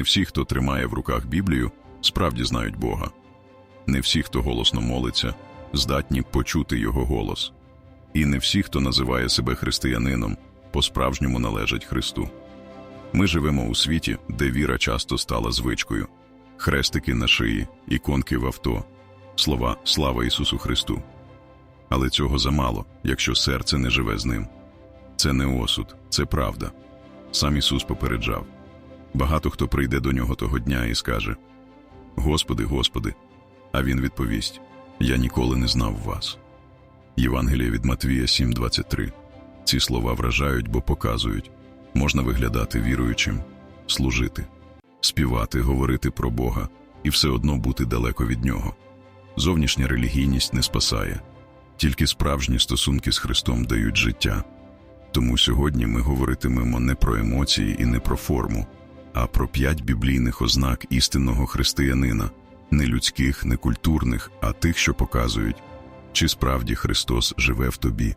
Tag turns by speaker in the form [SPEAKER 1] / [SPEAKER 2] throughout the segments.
[SPEAKER 1] Не всі, хто тримає в руках Біблію, справді знають Бога. Не всі, хто голосно молиться, здатні почути Його голос. І не всі, хто називає себе християнином, по-справжньому належать Христу. Ми живемо у світі, де віра часто стала звичкою. Хрестики на шиї, іконки в авто, слова Слава Ісусу Христу. Але цього замало, якщо серце не живе з ним. Це не осуд, це правда. Сам Ісус попереджав. Багато хто прийде до нього того дня і скаже: Господи, Господи, а Він відповість: Я ніколи не знав вас. Євангеліє від Матвія 7:23. Ці слова вражають, бо показують можна виглядати віруючим, служити, співати, говорити про Бога і все одно бути далеко від Нього. Зовнішня релігійність не спасає, тільки справжні стосунки з Христом дають життя. Тому сьогодні ми говоритимемо не про емоції і не про форму, а про п'ять біблійних ознак істинного християнина, не людських, не культурних, а тих, що показують, чи справді Христос живе в тобі.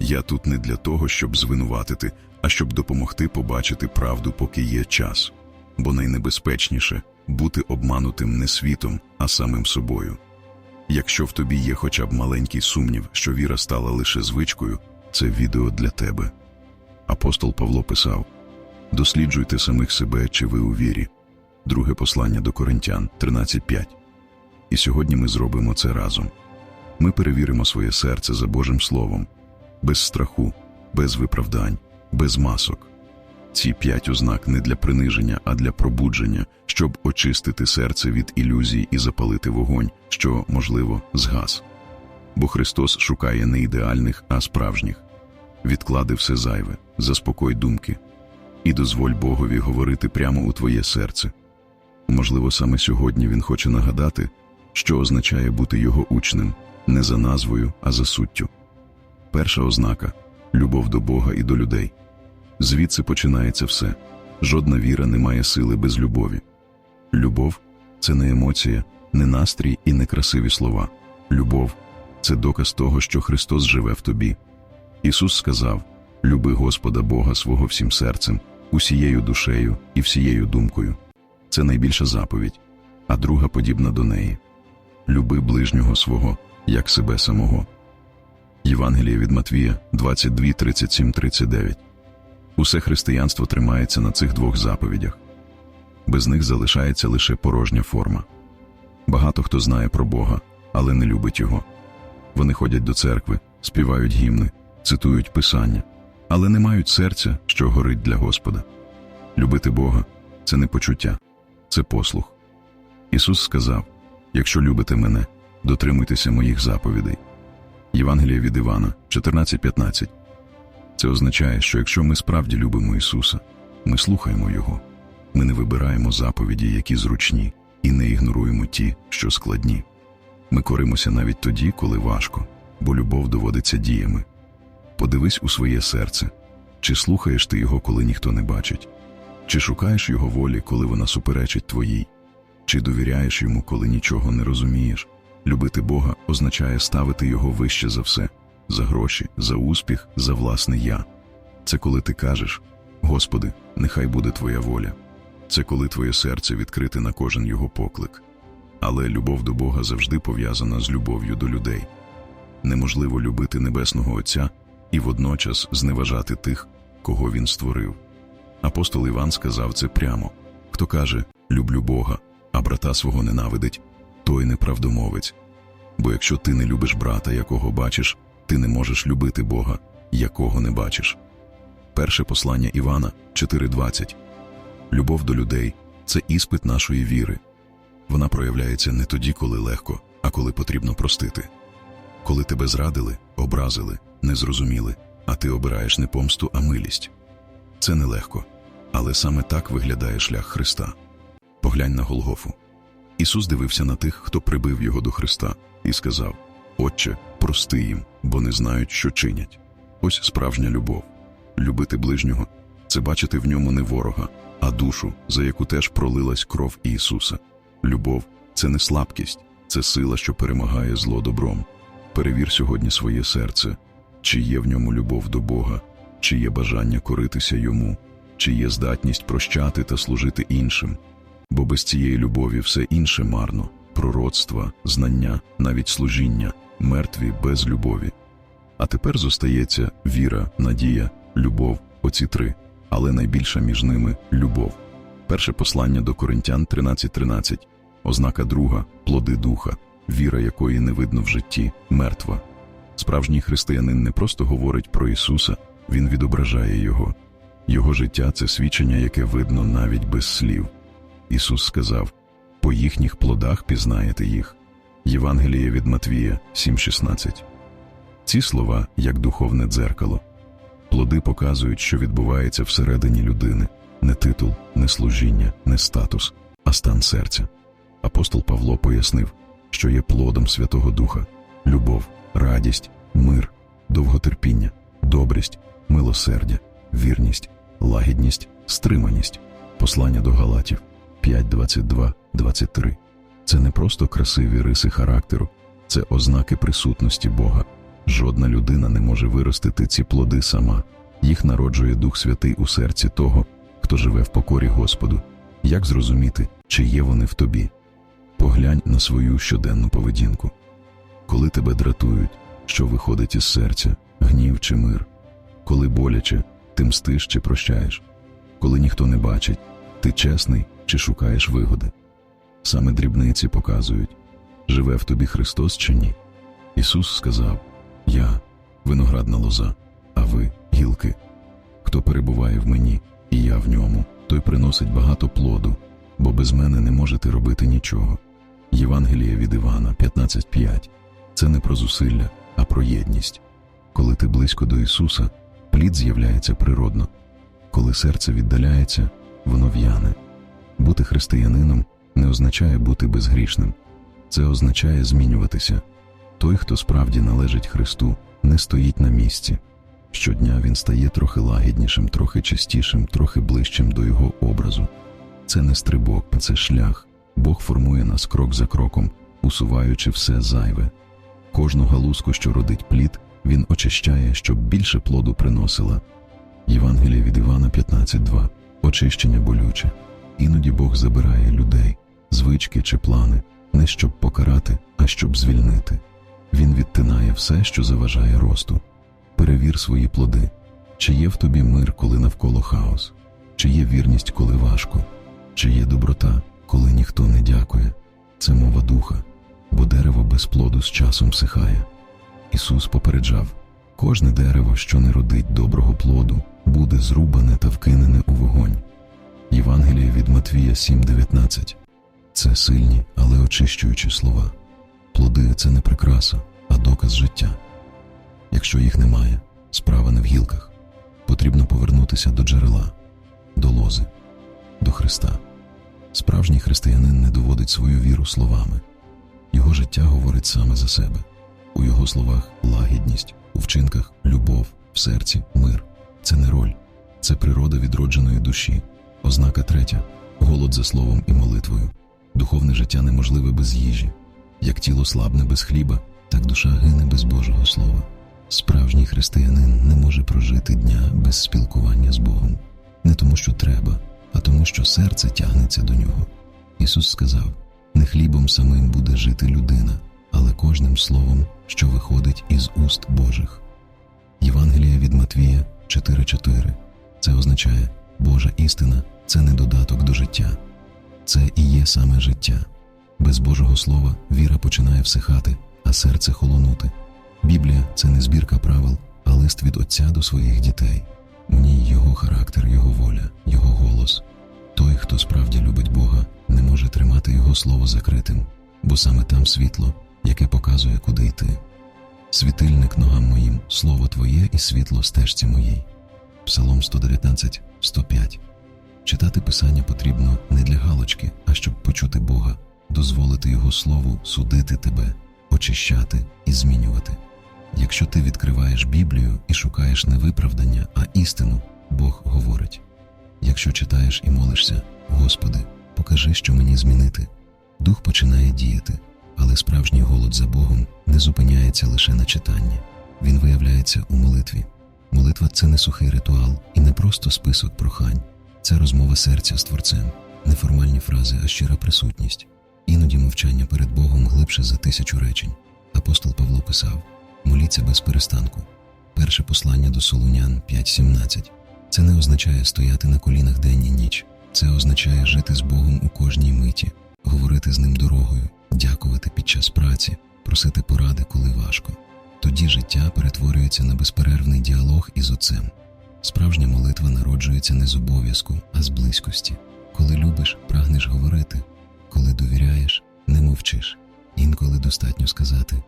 [SPEAKER 1] Я тут не для того, щоб звинуватити, а щоб допомогти побачити правду, поки є час, бо найнебезпечніше бути обманутим не світом, а самим собою. Якщо в тобі є хоча б маленький сумнів, що віра стала лише звичкою, це відео для тебе. Апостол Павло писав: Досліджуйте самих себе, чи ви у вірі. Друге послання до Коринтян 13.5. І сьогодні ми зробимо це разом. Ми перевіримо своє серце за Божим Словом, без страху, без виправдань, без масок. Ці п'ять ознак не для приниження, а для пробудження, щоб очистити серце від ілюзій і запалити вогонь, що, можливо, згас. Бо Христос шукає не ідеальних, а справжніх. Відклади все зайве, заспокой думки і дозволь Богові говорити прямо у твоє серце. Можливо, саме сьогодні Він хоче нагадати, що означає бути його учнем не за назвою, а за суттю. Перша ознака любов до Бога і до людей. Звідси починається все. Жодна віра не має сили без любові. Любов це не емоція, не настрій і не красиві слова. Любов це доказ того, що Христос живе в тобі. Ісус сказав: Люби Господа Бога свого всім серцем, усією душею і всією думкою. Це найбільша заповідь, а друга подібна до неї. Люби ближнього свого, як себе самого. Євангеліє від Матвія 22, 37, 39. Усе християнство тримається на цих двох заповідях. Без них залишається лише порожня форма. Багато хто знає про Бога, але не любить Його. Вони ходять до церкви, співають гімни, цитують Писання, але не мають серця, що горить для Господа. Любити Бога це не почуття, це послух. Ісус сказав: Якщо любите мене, дотримуйтеся моїх заповідей. Євангеліє від Івана 14.15 Це означає, що якщо ми справді любимо Ісуса, ми слухаємо Його, ми не вибираємо заповіді, які зручні, і не ігноруємо ті, що складні. Ми коримося навіть тоді, коли важко, бо любов доводиться діями. Подивись у своє серце, чи слухаєш ти його, коли ніхто не бачить, чи шукаєш його волі, коли вона суперечить твоїй, чи довіряєш йому, коли нічого не розумієш. Любити Бога означає ставити Його вище за все, за гроші, за успіх, за власне я. Це коли ти кажеш: Господи, нехай буде Твоя воля. Це коли твоє серце відкрите на кожен його поклик. Але любов до Бога завжди пов'язана з любов'ю до людей. Неможливо любити Небесного Отця і водночас зневажати тих, кого Він створив. Апостол Іван сказав це прямо хто каже люблю Бога, а брата свого ненавидить, той неправдомовець. Бо якщо ти не любиш брата, якого бачиш, ти не можеш любити Бога, якого не бачиш. Перше послання Івана 4.20 Любов до людей це іспит нашої віри. Вона проявляється не тоді, коли легко, а коли потрібно простити. Коли тебе зрадили, образили, не зрозуміли, а ти обираєш не помсту, а милість. Це нелегко, але саме так виглядає шлях Христа. Поглянь на Голгофу. Ісус дивився на тих, хто прибив його до Христа, і сказав: Отче, прости їм, бо не знають, що чинять. Ось справжня любов. Любити ближнього це бачити в ньому не ворога, а душу, за яку теж пролилась кров Ісуса. Любов це не слабкість, це сила, що перемагає зло добром. Перевір сьогодні своє серце, чи є в ньому любов до Бога, чи є бажання коритися йому. чи є здатність прощати та служити іншим, бо без цієї любові все інше марно пророцтва, знання, навіть служіння, мертві без любові. А тепер зостається віра, надія, любов, оці три, але найбільша між ними любов. Перше послання до Коринтян 13.13, ознака друга, плоди духа, віра якої не видно в житті, мертва. Справжній християнин не просто говорить про Ісуса, він відображає Його. Його життя це свідчення, яке видно навіть без слів. Ісус сказав: По їхніх плодах пізнаєте їх. Євангеліє від Матвія 7,16. Ці слова як духовне дзеркало. Плоди показують, що відбувається всередині людини не титул, не служіння, не статус, а стан серця. Апостол Павло пояснив, що є плодом Святого Духа любов, радість, мир, довготерпіння, добрість, милосердя, вірність, лагідність, стриманість. Послання до Галатів 5, 22, 23. Це не просто красиві риси характеру, це ознаки присутності Бога. Жодна людина не може виростити ці плоди сама. Їх народжує Дух Святий у серці того, хто живе в покорі Господу. Як зрозуміти, чи є вони в тобі? Поглянь на свою щоденну поведінку. Коли тебе дратують, що виходить із серця, гнів чи мир, коли боляче, ти мстиш чи прощаєш, коли ніхто не бачить, ти чесний чи шукаєш вигоди. Саме дрібниці показують, живе в тобі Христос чи ні. Ісус сказав: Я виноградна лоза, а ви гілки. Хто перебуває в мені, і я в ньому, той приносить багато плоду, бо без мене не можете робити нічого. Євангеліє від Івана 15.5 це не про зусилля, а про єдність. Коли ти близько до Ісуса, плід з'являється природно. Коли серце віддаляється, воно в'яне. Бути християнином не означає бути безгрішним, це означає змінюватися. Той, хто справді належить Христу, не стоїть на місці. Щодня він стає трохи лагіднішим, трохи чистішим, трохи ближчим до його образу. Це не стрибок, це шлях. Бог формує нас крок за кроком, усуваючи все зайве. Кожну галузку, що родить плід, він очищає, щоб більше плоду приносила. Євангеліє від Івана 15.2 Очищення болюче. Іноді Бог забирає людей, звички чи плани, не щоб покарати, а щоб звільнити. Він відтинає все, що заважає росту. Перевір свої плоди. Чи є в тобі мир, коли навколо хаос, чи є вірність, коли важко, чи є доброта, коли ніхто не дякує. Це мова духа, бо дерево без плоду з часом всихає. Ісус попереджав кожне дерево, що не родить доброго плоду, буде зрубане та вкинене у вогонь. Євангеліє від Матвія 7:19 Це сильні, але очищуючі слова. Плоди це не прикраса, а доказ життя. Якщо їх немає, справа не в гілках. Потрібно повернутися до джерела, до лози, до Христа. Справжній християнин не доводить свою віру словами. Його життя говорить саме за себе. У його словах лагідність, у вчинках любов, в серці мир. Це не роль, це природа відродженої душі. Ознака третя голод за словом і молитвою. Духовне життя неможливе без їжі. Як тіло слабне без хліба, так душа гине без Божого Слова. Справжній християнин не може прожити дня без спілкування з Богом, не тому, що треба, а тому, що серце тягнеться до нього. Ісус сказав: не хлібом самим буде жити людина, але кожним словом, що виходить із уст Божих. Євангеліє від Матвія 4.4 Це означає, Божа істина це не додаток до життя, це і є саме життя. Без Божого Слова віра починає всихати, а серце холонути. Біблія це не збірка правил, а лист від Отця до своїх дітей. У ній його характер, його воля, його голос. Той, хто справді любить Бога, не може тримати його слово закритим, бо саме там світло, яке показує, куди йти. Світильник ногам моїм, слово Твоє і світло стежці моїй. Псалом 119, 105. Читати Писання потрібно не для галочки, а щоб почути Бога, дозволити Його Слову судити тебе, очищати і змінювати. Якщо ти відкриваєш Біблію і шукаєш не виправдання, а істину, Бог говорить. Якщо читаєш і молишся, Господи, покажи, що мені змінити. Дух починає діяти, але справжній голод за Богом не зупиняється лише на читанні, він виявляється у молитві.
[SPEAKER 2] Молитва це не сухий ритуал і не просто список прохань. Це розмова серця з Творцем, неформальні фрази, а щира присутність. Іноді мовчання перед Богом глибше за тисячу речень. Апостол Павло писав: моліться без перестанку. Перше послання до Солунян 5.17. Це не означає стояти на колінах день і ніч. Це означає жити з Богом у кожній миті, говорити з ним дорогою, дякувати під час праці, просити поради, коли важко. Тоді життя перетворюється на безперервний діалог із Отцем. Справжня молитва народжується не з обов'язку, а з близькості. Коли любиш, прагнеш говорити, коли довіряєш, не мовчиш. Інколи достатньо сказати: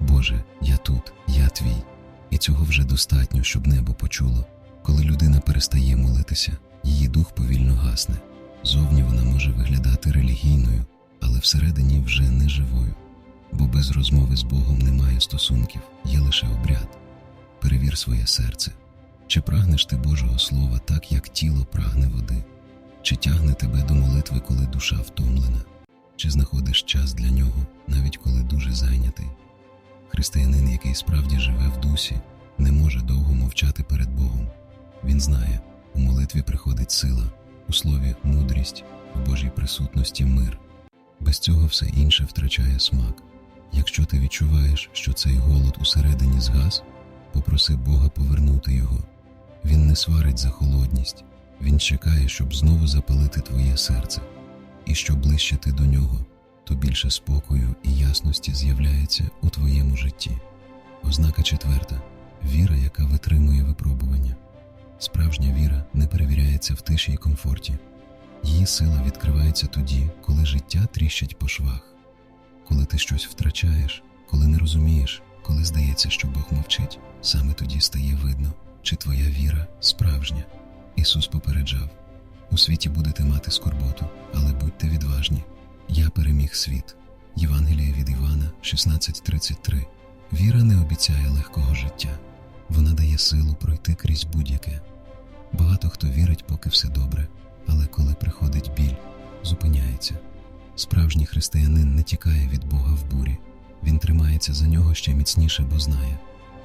[SPEAKER 2] Боже, я тут, я твій. І цього вже достатньо, щоб небо почуло. Коли людина перестає молитися, її дух повільно гасне. Зовні вона може виглядати релігійною, але всередині вже не живою. Бо без розмови з Богом немає стосунків, є лише обряд. Перевір своє серце. Чи прагнеш ти Божого Слова так, як тіло прагне води? Чи тягне тебе до молитви, коли душа втомлена? Чи знаходиш час для нього, навіть коли дуже зайнятий? Християнин, який справді живе в дусі, не може довго мовчати перед Богом. Він знає, у молитві приходить сила, у слові мудрість, в Божій присутності мир. Без цього все інше втрачає смак. Якщо ти відчуваєш, що цей голод усередині згас, попроси Бога повернути його. Він не сварить за холодність, він чекає, щоб знову запалити твоє серце. І що ближче ти до нього, то більше спокою і ясності з'являється у твоєму житті. Ознака четверта віра, яка витримує випробування. Справжня віра не перевіряється в тиші і комфорті. Її сила відкривається тоді, коли життя тріщить по швах, коли ти щось втрачаєш, коли не розумієш, коли здається, що Бог мовчить, саме тоді стає видно, чи твоя віра справжня. Ісус попереджав: у світі будете мати скорботу, але будьте відважні. Я переміг світ. Євангеліє від Івана 16.33. Віра не обіцяє легкого життя, вона дає силу пройти крізь будь-яке. Багато хто вірить, поки все добре, але коли приходить біль, зупиняється. Справжній християнин не тікає від Бога в бурі, він тримається за нього ще міцніше, бо знає.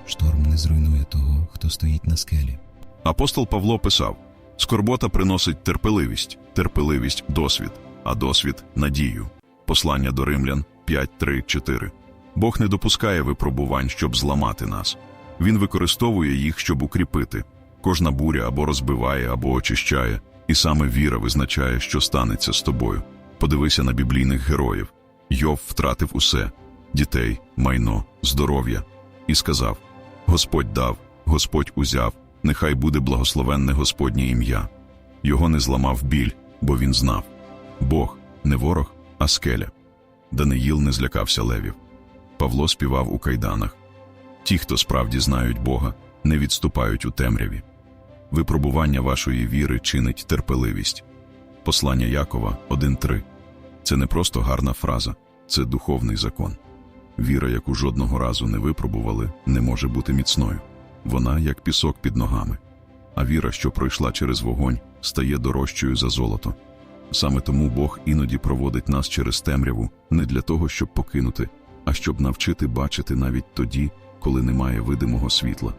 [SPEAKER 2] Шторм не зруйнує того, хто стоїть на скелі.
[SPEAKER 1] Апостол Павло писав: Скорбота приносить терпеливість, терпеливість досвід, а досвід надію. Послання до римлян 5, 3, 4. Бог не допускає випробувань, щоб зламати нас. Він використовує їх, щоб укріпити. Кожна буря або розбиває, або очищає, і саме віра визначає, що станеться з тобою. Подивися на біблійних героїв. Йов втратив усе дітей, майно, здоров'я, і сказав: Господь дав, Господь узяв, нехай буде благословенне Господнє ім'я. Його не зламав біль, бо він знав Бог не ворог, а скеля. Даниїл не злякався левів. Павло співав у кайданах. Ті, хто справді знають Бога, не відступають у темряві. Випробування вашої віри чинить терпеливість. Послання Якова 1.3. Це не просто гарна фраза, це духовний закон. Віра, яку жодного разу не випробували, не може бути міцною. Вона як пісок під ногами. А віра, що пройшла через вогонь, стає дорожчою за золото. Саме тому Бог іноді проводить нас через темряву не для того, щоб покинути, а щоб навчити бачити навіть тоді, коли немає видимого світла.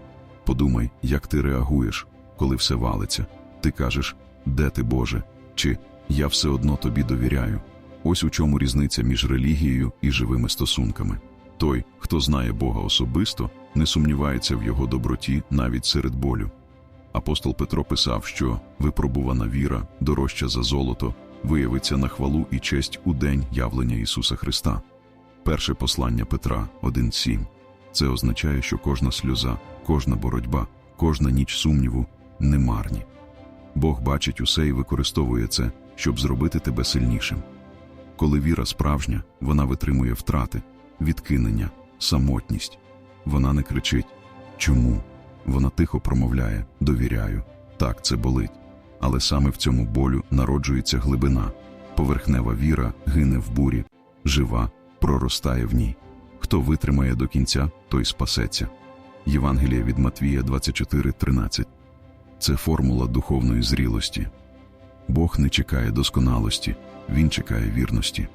[SPEAKER 1] Подумай, як ти реагуєш, коли все валиться. Ти кажеш, де ти Боже, чи я все одно тобі довіряю. Ось у чому різниця між релігією і живими стосунками. Той, хто знає Бога особисто, не сумнівається в його доброті навіть серед болю. Апостол Петро писав, що випробувана віра, дорожча за золото, виявиться на хвалу і честь у день явлення Ісуса Христа. Перше послання Петра 1.7. Це означає, що кожна сльоза, кожна боротьба, кожна ніч сумніву немарні. Бог бачить усе і використовує це, щоб зробити тебе сильнішим. Коли віра справжня, вона витримує втрати, відкинення, самотність. Вона не кричить Чому? Вона тихо промовляє довіряю. Так, це болить. Але саме в цьому болю народжується глибина. Поверхнева віра гине в бурі, жива, проростає в ній. Хто витримає до кінця, той спасеться. Євангеліє від Матвія 24.13 Це формула духовної зрілості. Бог не чекає досконалості, Він чекає вірності.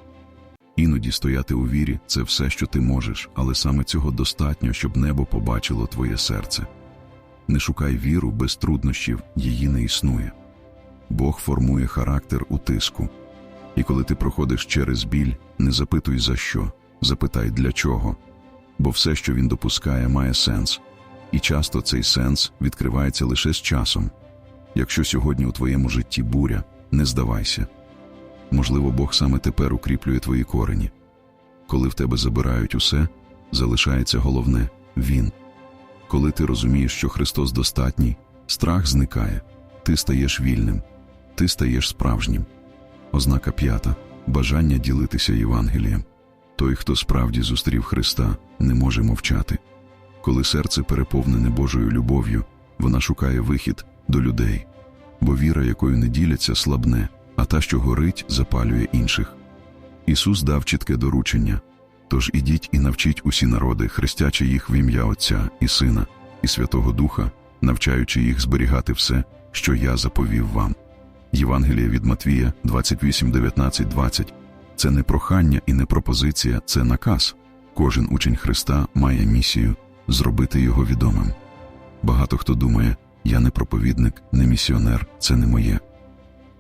[SPEAKER 1] Іноді стояти у вірі це все, що ти можеш, але саме цього достатньо, щоб небо побачило твоє серце. Не шукай віру без труднощів, її не існує. Бог формує характер у тиску. І коли ти проходиш через біль, не запитуй за що, запитай для чого. Бо все, що він допускає, має сенс. І часто цей сенс відкривається лише з часом. Якщо сьогодні у твоєму житті буря, не здавайся. Можливо, Бог саме тепер укріплює твої корені. Коли в тебе забирають усе, залишається головне Він. Коли ти розумієш, що Христос достатній, страх зникає, ти стаєш вільним, ти стаєш справжнім. Ознака п'ята бажання ділитися Євангелієм. Той, хто справді зустрів Христа, не може мовчати. Коли серце переповнене Божою любов'ю, вона шукає вихід до людей, бо віра, якою не діляться, слабне, а та, що горить, запалює інших. Ісус дав чітке доручення тож ідіть і навчіть усі народи, хрестячи їх в ім'я Отця і Сина, і Святого Духа, навчаючи їх зберігати все, що я заповів вам. Євангеліє від Матвія 28, 19, 20 це не прохання і не пропозиція, це наказ. Кожен учень Христа має місію зробити його відомим. Багато хто думає, я не проповідник, не місіонер, це не моє.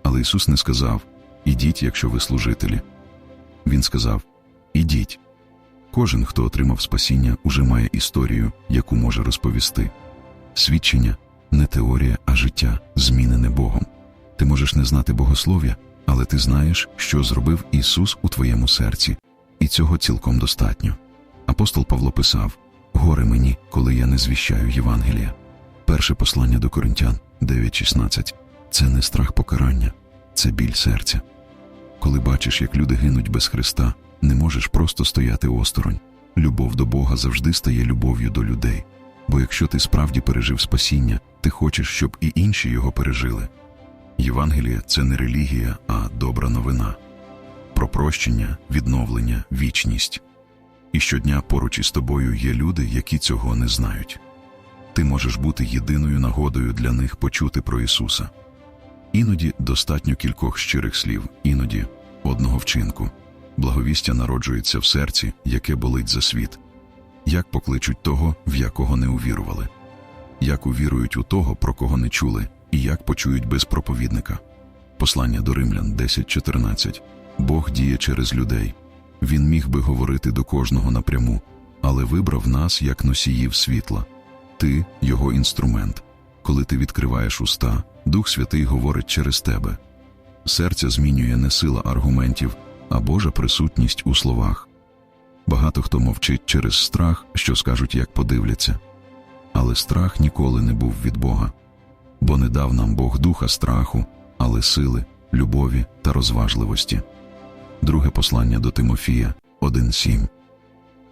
[SPEAKER 1] Але Ісус не сказав ідіть, якщо ви служителі. Він сказав ідіть. Кожен, хто отримав спасіння, уже має історію, яку може розповісти. Свідчення не теорія, а життя, змінене Богом. Ти можеш не знати богослов'я, але ти знаєш, що зробив Ісус у твоєму серці, і цього цілком достатньо. Апостол Павло писав: Горе мені, коли я не звіщаю Євангелія. Перше послання до Коринтян 9.16 це не страх покарання, це біль серця. Коли бачиш, як люди гинуть без Христа, не можеш просто стояти осторонь. Любов до Бога завжди стає любов'ю до людей. Бо якщо ти справді пережив спасіння, ти хочеш, щоб і інші його пережили. Євангеліє це не релігія, а добра новина про прощення, відновлення, вічність. І щодня поруч із тобою є люди, які цього не знають. Ти можеш бути єдиною нагодою для них почути про Ісуса. Іноді достатньо кількох щирих слів, іноді одного вчинку. Благовістя народжується в серці, яке болить за світ. Як покличуть того, в якого не увірували, як увірують у того, про кого не чули, і як почують без проповідника. Послання до римлян 10.14 Бог діє через людей. Він міг би говорити до кожного напряму, але вибрав нас як носіїв світла. Ти його інструмент. Коли ти відкриваєш уста, Дух Святий говорить через тебе. Серця змінює не сила аргументів, а Божа присутність у словах. Багато хто мовчить через страх, що скажуть, як подивляться. Але страх ніколи не був від Бога, бо не дав нам Бог духа страху, але сили, любові та розважливості. Друге послання до Тимофія 1.7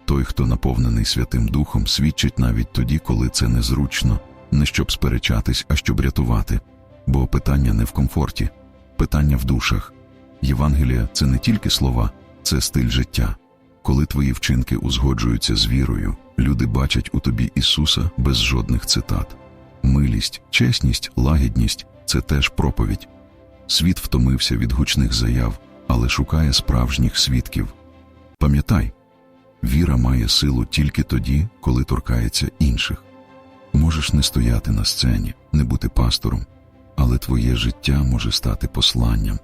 [SPEAKER 1] Той, хто наповнений Святим Духом, свідчить навіть тоді, коли це незручно, не щоб сперечатись, а щоб рятувати. Бо питання не в комфорті, питання в душах. Євангелія це не тільки слова, це стиль життя. Коли твої вчинки узгоджуються з вірою, люди бачать у тобі Ісуса без жодних цитат. Милість, чесність, лагідність це теж проповідь. Світ втомився від гучних заяв, але шукає справжніх свідків. Пам'ятай, віра має силу тільки тоді, коли торкається інших. Можеш не стояти на сцені, не бути пастором, але твоє життя може стати посланням.